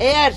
Eğer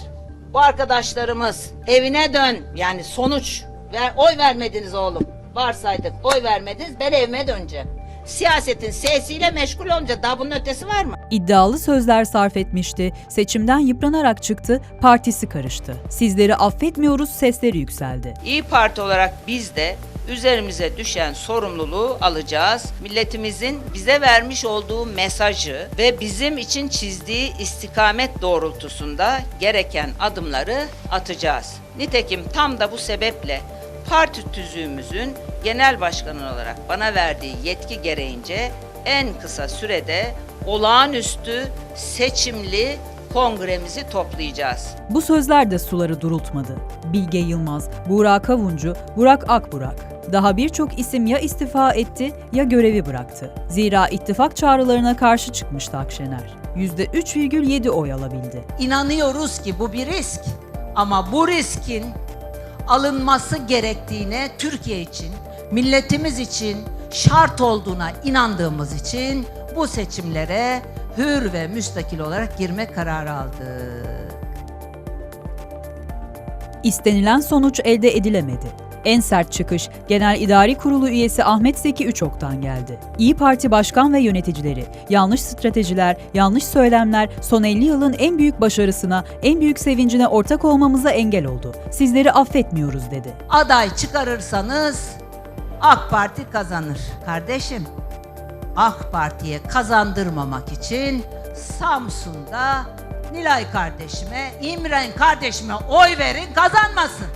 bu arkadaşlarımız evine dön yani sonuç ver, oy vermediniz oğlum. Varsaydık oy vermediniz ben evime döneceğim. Siyasetin sesiyle meşgul olunca daha bunun ötesi var mı? İddialı sözler sarf etmişti. Seçimden yıpranarak çıktı, partisi karıştı. Sizleri affetmiyoruz sesleri yükseldi. İyi Parti olarak biz de üzerimize düşen sorumluluğu alacağız. Milletimizin bize vermiş olduğu mesajı ve bizim için çizdiği istikamet doğrultusunda gereken adımları atacağız. Nitekim tam da bu sebeple parti tüzüğümüzün genel başkanı olarak bana verdiği yetki gereğince en kısa sürede olağanüstü seçimli kongremizi toplayacağız. Bu sözler de suları durultmadı. Bilge Yılmaz, Burak Kavuncu, Burak Akburak. Daha birçok isim ya istifa etti ya görevi bıraktı. Zira ittifak çağrılarına karşı çıkmıştı Akşener. %3,7 oy alabildi. İnanıyoruz ki bu bir risk. Ama bu riskin alınması gerektiğine Türkiye için, milletimiz için şart olduğuna inandığımız için bu seçimlere hür ve müstakil olarak girme kararı aldık. İstenilen sonuç elde edilemedi. En sert çıkış Genel İdari Kurulu üyesi Ahmet Zeki Üçok'tan geldi. İyi Parti başkan ve yöneticileri, yanlış stratejiler, yanlış söylemler son 50 yılın en büyük başarısına, en büyük sevincine ortak olmamıza engel oldu. Sizleri affetmiyoruz dedi. Aday çıkarırsanız AK Parti kazanır. Kardeşim, AK Parti'ye kazandırmamak için Samsun'da Nilay kardeşime, İmren kardeşime oy verin kazanmasın.